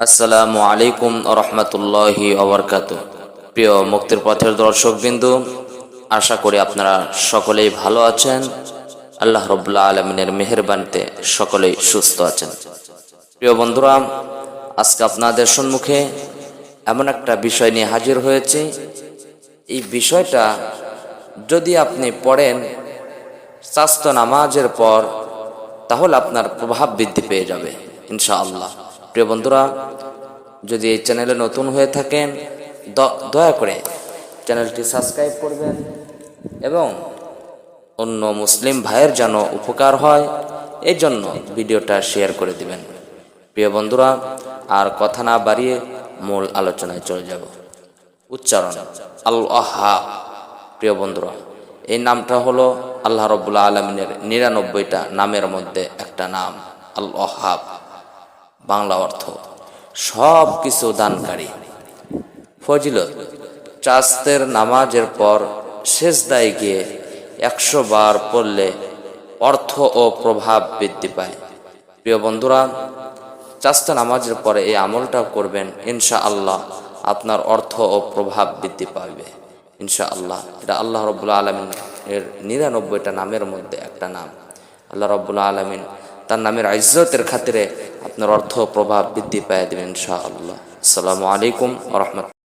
আসসালামু আলাইকুম রহমতুল্লাহি অবরকাত প্রিয় মুক্তির পথের দর্শক বিন্দু আশা করি আপনারা সকলেই ভালো আছেন। আল্লাহ রবুল্লা আলমিনের মেহরবানিতে সকলেই সুস্থ আছেন। প্রিয় বন্ধুরা, আজকে আপনাদের সম্মুখে এমন একটা বিষয় নিয়ে হাজির হয়েছে। এই বিষয়টা যদি আপনি পড়েন স্বাস্থ্য নামাজের পর, তাহলে আপনার প্রভাব বৃদ্ধি পেয়ে যাবে, ইনশাআল্লাহ। প্রিয় বন্ধুরা, যদি এই চ্যানেলে নতুন হয়ে থাকেন দয়া করে চ্যানেলটি সাবস্ক্রাইব করবেন এবং অন্য মুসলিম ভাইয়ের যেন উপকার হয়, এই জন্য ভিডিওটা শেয়ার করে দিবেন। প্রিয় বন্ধুরা, আর কথা না বাড়িয়ে মূল আলোচনায় চলে যাব। উচ্চারণ আল প্রিয় বন্ধুরা, এই নামটা হলো আল্লাহ রব্বুল্লা আলমিনের নিরানব্বইটা নামের মধ্যে একটা নাম আল বাংলা অর্থ। সব কিছু দানকারী। ফজিলত, চাস্তের নামাজের পর শেষদায় গিয়ে একশো বার পড়লে অর্থ ও প্রভাব বৃদ্ধি পায়। প্রিয় বন্ধুরা, চাস্তা নামাজের পরে এই আমলটা করবেন ইনশা আল্লাহ আপনার অর্থ ও প্রভাব বৃদ্ধি পাবে। ইনশা আল্লাহ এটা আল্লাহ রব্বুল্লা আলমিন এর নিরানব্বইটা নামের মধ্যে একটা নাম। আল্লাহ রব্বুল্লা আলমিন তার নামের আজ্জতের খাতিরে আপনার অর্থ প্রভাব বৃদ্ধি পায় দেবেন শাহ আল্লাহ আসসালামু আলাইকুম রহমত